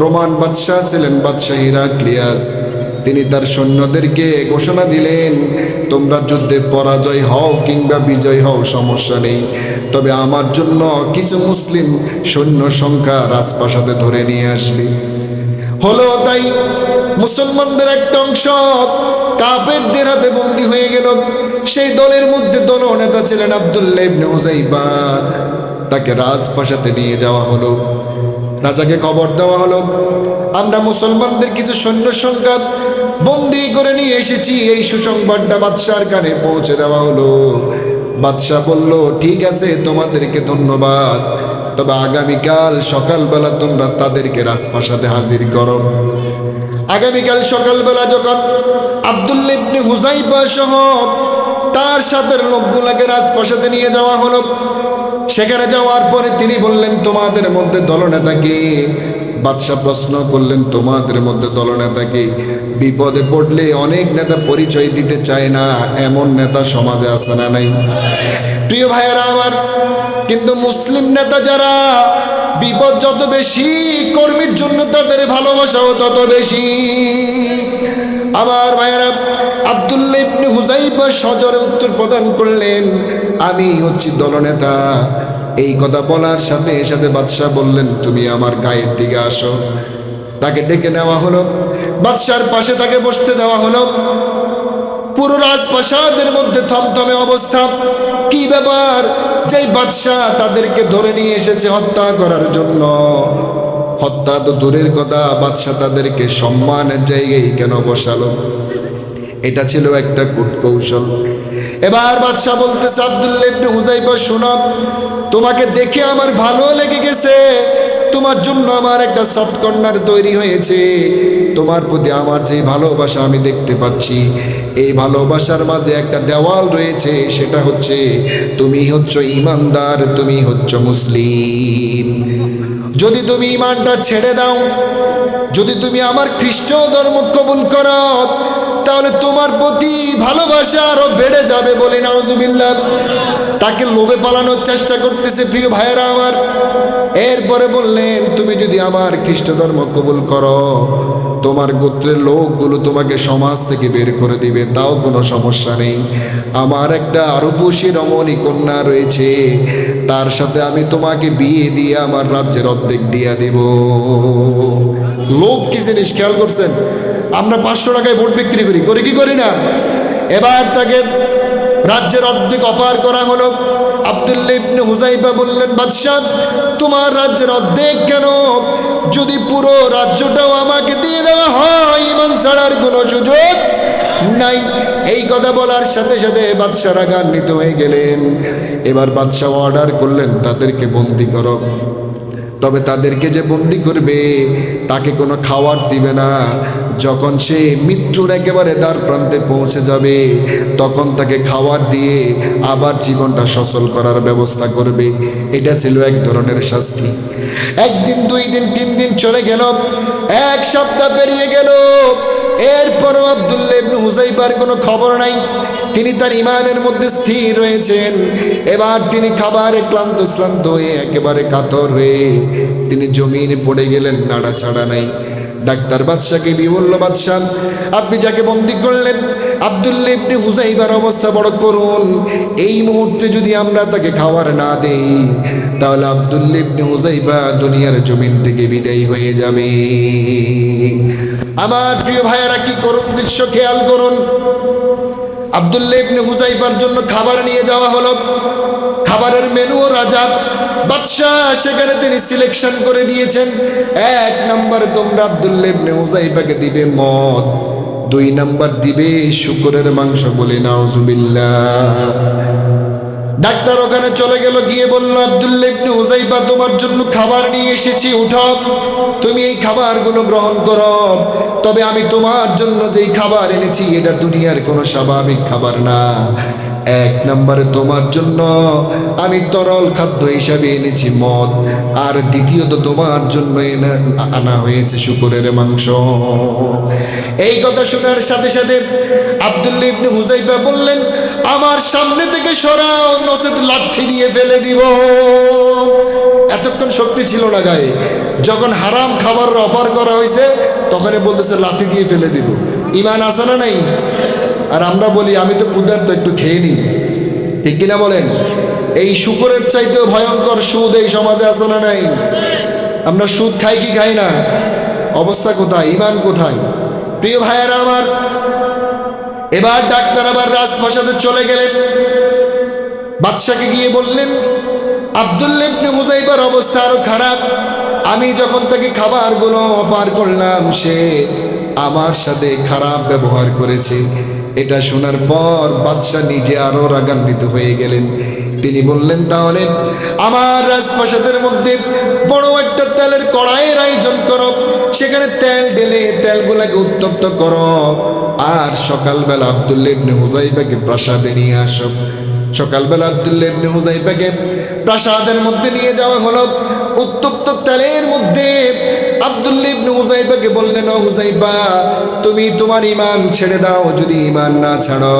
Roman বাদশাহ ছিলেন বাদশাহ হিরাক্লিয়াস তিনি তার সৈন্যদেরকে ঘোষণা দিলেন, তোমরা যুদ্ধে পরাজয় হও কিংবা বিজয় হও, সমস্যা নেই। তবে আমার জন্য কিছু মুসলিম সৈন্য সংখ্যা রাজপ্রাসাদে ধরে নিয়ে আসবে। হলো তাই মুসলমানদের একটা অংশ কাফেরদের হাতে বন্দী হয়ে গেল। সেই দলের মধ্যে দল নেতা ছিলেন আবদুল্লাহ তাকে রাজপ্রাসাদে নিয়ে যাওয়া হলো। রাজাকে খবর দেওয়া হলো। আমরা মুসলমানদের কিছু সৈন্য সংখ্যা বন্দি করে নিয়ে এসেছি। এই সুসংবাদটা বাদশার কানে পৌঁছে দেওয়া হলো। বাদশাহ বলল, ঠিক আছে, তোমাদেরকে ধন্যবাদ। তবে আগামীকাল সকালবেলা তোমরা তাদেরকে রাজপ্রাসাদে হাজির করো। আগামীকাল সকালবেলা যখন আবদুল্লা ইবনে হুজাইফা সহ তার সাথে লোকগুলাকে রাজপ্রাসাদে নিয়ে যাওয়া হলো সেখানে যাওয়ার পরে তিনি বললেন, তোমাদের মধ্যে দলনেতাকে বাদশাহ প্রশ্ন করলেন, তোমাদের মধ্যে দলনেতাকে বিপদে পড়লে অনেক নেতা পরিচয় দিতে চায় না, এমন নেতা সমাজে আছে না নাই। প্রিয় ভাইয়েরা আমার, কিন্তু মুসলিম নেতা যারা, বিপদ যত বেশি, কর্মীর জন্য তাদের ভালোবাসাও তত বেশি। আমার ভাইয়েরা আবদুল্লা ইবনে হুজাইফা সজরে উত্তর প্রদান করলেন, আমি হচ্ছি দলনেতা। এই কথা বলার সাথে সাথে বাদশাহ বললেন, তুমি আমার গায়ের দিকে আসো। তাকে ডেকে নেওয়া হলো। বাদশার পাশে তাকে বসতে দেওয়া হলো। পুরো রাজপ্রাসাদের মধ্যে থমথমে অবস্থা। কি ব্যাপার? যেই বাদশাহ তাদেরকে ধরে নিয়ে এসেছে হত্যা করার জন্য। হত্যা তো দূরের কথা, বাদশাহ তাদেরকে সম্মানের জায়গায় কেন বসালো? এটা ছিল একটা কূটকৌশল এবার বাদশাহ বলতেছে, আব্দুল্লাহ ইবনে হুজাইফা তোমাকে দেখে আমার ভালো লেগে গেছে। তোমার জন্য আমার একটা সফট কর্নার তৈরি হয়েছে। তোমার প্রতি আমার যে ভালোবাসা আমি দেখতে পাচ্ছি, এই ভালোবাসার মাঝে একটা দেওয়াল রয়েছে, সেটা হচ্ছে, তুমি হচ্ছ ইমানদার, তুমি হচ্ছ মুসলিম। যদি তুমি ইমানটা ছেড়ে দাও, যদি তুমি আমার খ্রিস্ট ধর্ম কবুল কর, তাহলে তোমার প্রতি ভালোবাসা আরও বেড়ে যাবে বলে নাউজুবিল্লাহ। তাকে লোভে পালানোর চেষ্টা করতেছে প্রিয় ভাইয়েরা আমার। এরপরে বললেন, তুমি যদি আমার খ্রিস্ট ধর্ম কবুল করো তোমার গোত্রের লোকগুলো তোমাকে সমাজ থেকে বের করে দিবে, তাও কোনো সমস্যা নেই। আমার একটা রূপসী রমণী কন্যা রয়েছে, তার সাথে আমি তোমাকে বিয়ে দিয়ে আমার রাজ্যের অর্ধেক দিয়ে দেব। লোভ কি জিনিস? খেয়াল করছেন? আমরা পাঁচশো টাকায় ভোট বিক্রি করি করি কি করি না? এবার তাকে রাজ্যের অর্ধেক অপার করা হলো। আবদুল্লা ইবনে হুজাইফা বললেন, বাদশাহ, তোমার রাজ্যের অর্ধেক কেন? যদি পুরো রাজ্যটাও আমাকে দিয়ে দেওয়া হয়, ইমান ছাড়ার কোনো সুযোগ নাই। এই কথা বলার সাথে সাথে বাদশাহ রাগান্বিত হয়ে গেলেন। এবার বাদশাহ অর্ডার করলেন, তাদেরকে বন্দি করো। তবে তাদেরকে যে বন্দি করবে, তাকে কোনো খাওয়ার দিবে না। যখন সে মৃত্যুর একেবারে দ্বার প্রান্তে পৌঁছে যাবে, তখন তাকে খাওয়ার দিয়ে আবার জীবনটা সচল করার ব্যবস্থা করবে। এটা ছিল এক ধরনের শাস্তি। একদিন, দুই দিন, তিন দিন চলে গেল, এক সপ্তাহ পেরিয়ে গেল। এরপরও আবদুল্লাহ ইবনে হুজাইবার কোনো খবর নাই। তিনি তার ইমানের মধ্যে স্থির রয়েছেন। এবার তিনি খাবারে ক্লান্ত শ্রান্ত হয়ে একেবারে কাতর হয়ে তিনি জমিনে পড়ে গেলেন নাড়াছাড়া নাই। ডাক্তার বাদশাকে বিবল্ল বাদশাহ। আপনি যাকে বন্দি করলেন, আবদুল্লা ইবনে হুজাইবার অবস্থা বড় করুন। এই মুহূর্তে যদি আমরা তাকে খাবার না দেই, তাহলে আবদুল্লা ইবনে হুজাইবা দুনিয়ার জমিন থেকে বিদায়ী হয়ে যাবে। আমার প্রিয় ভাইয়েরা, কি করুন দৃশ্য খেয়াল করুন। আবদুল্লা ইবনে হুজাইফার জন্য খাবার নিয়ে যাওয়া হলো। খাবারের মেনু ও রাজা বাদশাহ সেখানে তিনি সিলেকশন করে দিয়েছেন। এক নম্বর তোমরা আবদুল্লা ইবনে হুজাইফাকে দিবে মদ। দুই নাম্বার দিবে শুকরের মাংস বলে, নাউজুবিল্লাহ। ডাক্তার ওখানে চলে গেল, গিয়ে বলল আবদুল্লা ইবনে হুজাইফা তোমার জন্য খাবার নিয়ে এসেছি উঠো তুমি এই খাবারগুলো গ্রহণ করো। তবে আমি তোমার জন্য যেই খাবার এনেছি, এটা দুনিয়ার কোনো স্বাভাবিক খাবার না। এক নম্বরে তোমার জন্য আমি তরল খাদ্য হিসাবে এনেছি মদ। আর দ্বিতীয়ত তোমার জন্য এনে- আনা হয়েছে শুকুরের মাংস। এই কথা শোনার সাথে সাথে আবদুল্লা ইবনে হুজাইফা বললেন, আমার সামনে থেকে সরাও নচেত লাঠি দিয়ে ফেলে দিব। এতক্ষণ শক্তি ছিল না গায়ে। যখন হারাম খাবার অফার করা হয়েছে তখন বলতেছে, লাঠি দিয়ে ফেলে দিব। ইমান আছে না নাই? আর আমরা বলি, আমি তো ক্ষুধার্ত, একটু খেয়ে নিই। ঠিক কিনা বলেন? এই শুকরের চাইতেও ভয়ঙ্কর সুদ এই সমাজে আছে না নাই? আমরা সুদ খাই কি খাই না? অবস্থা কোথায়? ইমান কোথায়? প্রিয় ভাইয়েরা আমার, এবার ডাক্তার আবার রাজপ্রাসাদে চলে গেলেন। বাদশাকে গিয়ে বললেন আবদুল্লেবনে হুজাইবার অবস্থা আরও খারাপ। আমি যখন তাকে খাবারগুলো অফার করলাম, সে আমার সাথে খারাপ ব্যবহার করেছে। এটা শোনার পর বাদশাহ নিজে আরও রাগান্বিত হয়ে গেলেন। তিনি বললেন, তাহলে আমার রাজপ্রাসাদের মধ্যে বড় একটা তেলের কড়াইয়ের আয়োজন করো। সেখানে তেল ঢেলে তেলগুলাকে উত্তপ্ত করো। আর সকালবেলা আবদুল্লা ইবনে হুজাইবাকে প্রাসাদে নিয়ে আসো। সকালবেলা আবদুল্লা ইবনে হুজাইবাকে প্রাসাদের মধ্যে নিয়ে যাওয়া হলো। উত্তপ্ত তেলের মধ্যে আবদুল্লা ইবনে হুজাইবাকে বললেন, ও হুজাইবা তুমি তোমার ইমান ছেড়ে দাও, যদি ইমান না ছাড়ো,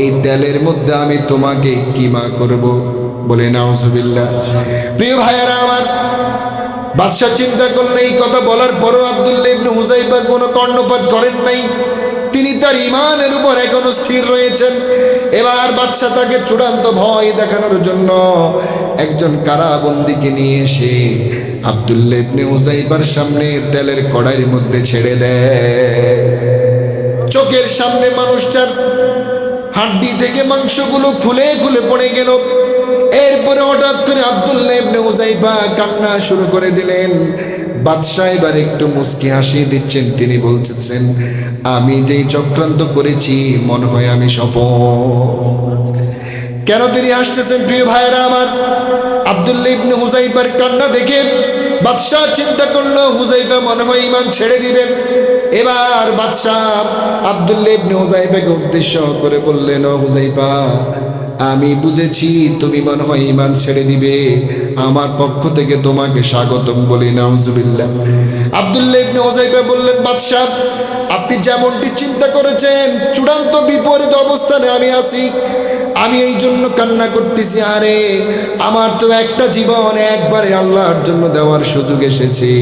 এই তেলের মধ্যে আমি তোমাকে কিমা করব? বলে, নাউজুবিল্লাহ। প্রিয় ভাইয়ারা আমার, বাদশাহ চিন্তা করলে এই কথা বলার পরও আবদুল্লাহ ইবনে হুজাইবা কোনো কর্ণপাত করেন নাই। তিনি তার ইমানের উপর এখনও স্থির রয়েছেন। এবার বাদশাহ তাকে চূড়ান্ত ভয় দেখানোর জন্য একজন কারাবন্দিকে নিয়ে এসে আবদুল্লাহ ইবনে হুজাইবার সামনে তেলের কড়াইয়ের মধ্যে ছেড়ে দেয়। চোখের সামনে মানুষটার হাড্ডি থেকে মাংসগুলো খুলে খুলে পড়ে গেল। এরপরে হঠাৎ করে আবদুল্লাহ ইবনে হুজাইফা কান্না শুরু করে দিলেন। বাদশাহ এবার একটু মুস্কি হাসি দিচ্ছেন। তিনি বলতেছেন, আমি যেই চক্রান্ত করেছি, মনে হয় আমি সফল। কেন তিনি আসতেছেন প্রিয় ভাইয়েরা আমার? আবদুল্লাহ ইবনে হুজাইফার কান্না দেখে বাদশাহ চিন্তা করল হুজাইফা মনে হয় ইমান ছেড়ে দিবে এবার বাদশাহ আবদুল্লাহ ইবনে হুজাইফাকে উদ্দেশ্য করে বললেন, ও হুজাইফা আমি বুঝেছি তুমি মনে হয় ইমান ছেড়ে দিবে। আমার পক্ষ থেকে তোমাকে স্বাগতম বলি, নাউজুবিল্লাহ। আবদুল্লাহ ইবনে হুজাইফা বললেন, বাদশাহ, আপনি যেমনটি চিন্তা করেছেন, চূড়ান্ত বিপরীত অবস্থানে আমি আছি। আমি এই জন্য কান্না করতেছি, আরে আমার তো একটা জীবন একবারে আল্লাহর জন্য দেওয়ার সুযোগ এসেছে।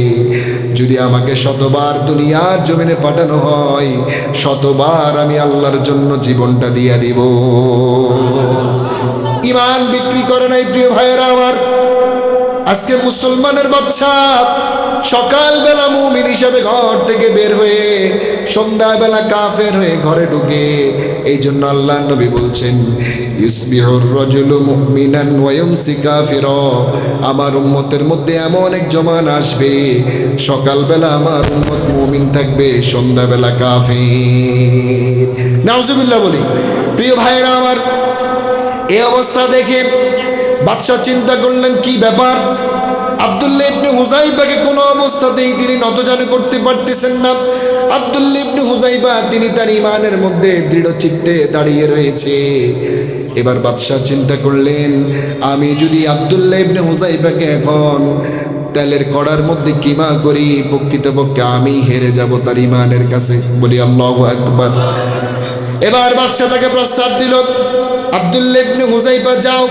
যদি আমাকে শতবার দুনিয়ার জমিনে পাঠানো হয়, শতবার আমি আল্লাহর জন্য জীবনটা দিয়ে দিব। ইমান বিক্রি করে নাই প্রিয় ভাইয়েরা আমার। আজকে মুসলমানের বাচ্চা সকালবেলা মুমিন হিসেবে ঘর থেকে বের হয়ে সন্ধ্যাবেলা কাফের হয়ে ঘরে ঢুকে এই জন্য আল্লাহ নবী বলছেন, ইসবিহুর রজুলু মুমিনান ইউমসি কাফিরা। আমার উম্মতের মধ্যে এমন এক জমান আসবে, সকালবেলা আমার উম্মত মুমিন থাকবে, সন্ধ্যাবেলা কাফির। নাউজুবিল্লাহ বলি, প্রিয় ভাইয়েরা আমার, এই অবস্থা দেখে বাদশাহ চিন্তা করলেন, কি ব্যাপার? আবদুল্লাহ ইবনে হুজাইবাকে কোনো অবস্থাতেই তিনি নতজানু করতে পারতেছেন না। আবদুল্লাহ ইবনে হুজাইবা তিনি তার ইমানের মধ্যে দৃঢ় চিত্তে দাঁড়িয়ে রয়েছে। এবার বাদশাহ চিন্তা করলেন, আমি যদি আবদুল্লাহ ইবনে হুজাইবাকে এখন তেলের কড়ার মধ্যে কিমা করি, প্রকৃতপক্ষে আমি হেরে যাব তার ইমানের কাছে। বলি, আল্লাহ একবার এবার বাদশাহ তাকে প্রস্তাব দিল, আবদুল্লাহ ইবনে হুজাইফা যাও।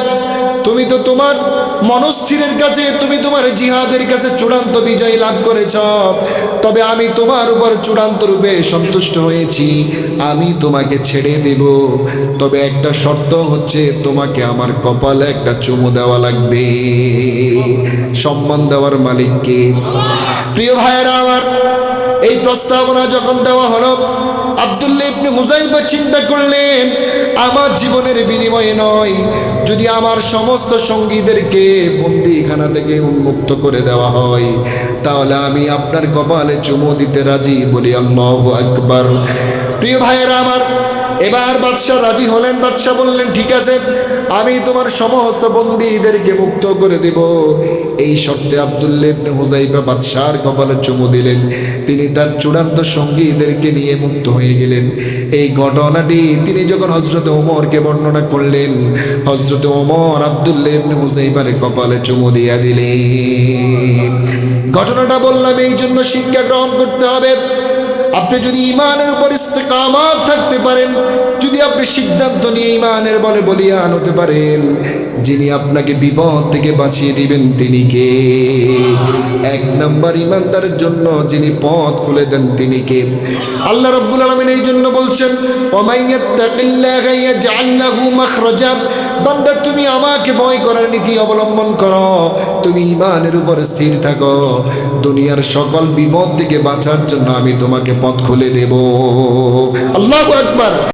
তুমি তো তোমার মনস্থিরের কাছে, তুমি তোমার জিহাদের কাছে চূড়ান্ত বিজয় লাভ করেছ। তবে আমি তোমার উপর চূড়ান্ত রূপে সন্তুষ্ট হয়েছি। আমি তোমাকে ছেড়ে দেব। তবে একটা শর্ত হচ্ছে, তোমাকে আমার কপালে একটা চুমু দেওয়া লাগবে। সম্মান দেওয়ার মালিককে। প্রিয় ভাইয়েরা, আমার এই প্রস্তাবনা যখন দেওয়া হলো, আবদুল্লাহ ইবনে হুজাইফা চিন্তা করলেন আমার জীবনের বিনিময়ে নয়। যদি আমার সমস্ত সঙ্গীদেরকে বন্দিখানা থেকে উন্মুক্ত করে দেওয়া হয়, তাহলে আমি আপনার কপালে চুমো দিতে রাজি বলি। আল্লাহ আকবার। প্রিয় ভাইয়েরা আমার এবার বাদশাহ রাজি হলেন বাদশাহ বললেন, ঠিক আছে, আমি তোমার সমস্ত বন্দীদেরকে মুক্ত করে দেব। এই শর্তে আবদুল্লাহ ইবনে হুজাইফা বাদশার কপালে চুমু দিলেন। তিনি তার চূড়ান্ত সঙ্গীদেরকে নিয়ে মুক্ত হয়ে গেলেন। এই ঘটনাটি তিনি যখন হজরত ওমরকে বর্ণনা করলেন হজরত ওমর আবদুল্লাহ ইবনে হুজাইফার কপালে চুমু দিয়া দিলেন। ঘটনাটা বললাম, এই জন্য শিক্ষা গ্রহণ করতে হবে। আপনি যদি ইমানের উপর ইস্তেকামাত থাকতে পারেন, যদি আপনি সিদ্ধান্ত নিয়ে ইমানের বলে বলিয়া হতে পারেন। যিনি আপনাকে বিপদ থেকে বাঁচিয়ে দিবেন, তিনি কে? এক নাম্বার ইমানদারের জন্য যিনি পথ খুলে দেন, তিনি কে? আল্লাহ রব্বুল আলমিন এই জন্য বলছেন বান্দা, তুমি আমাকে ভয় করার নীতি অবলম্বন করো, তুমি ইমানের উপর স্থির থাকো। দুনিয়ার সকল বিপদ থেকে বাঁচার জন্য আমি তোমাকে পথ খুলে দেব। আল্লাহু আকবার।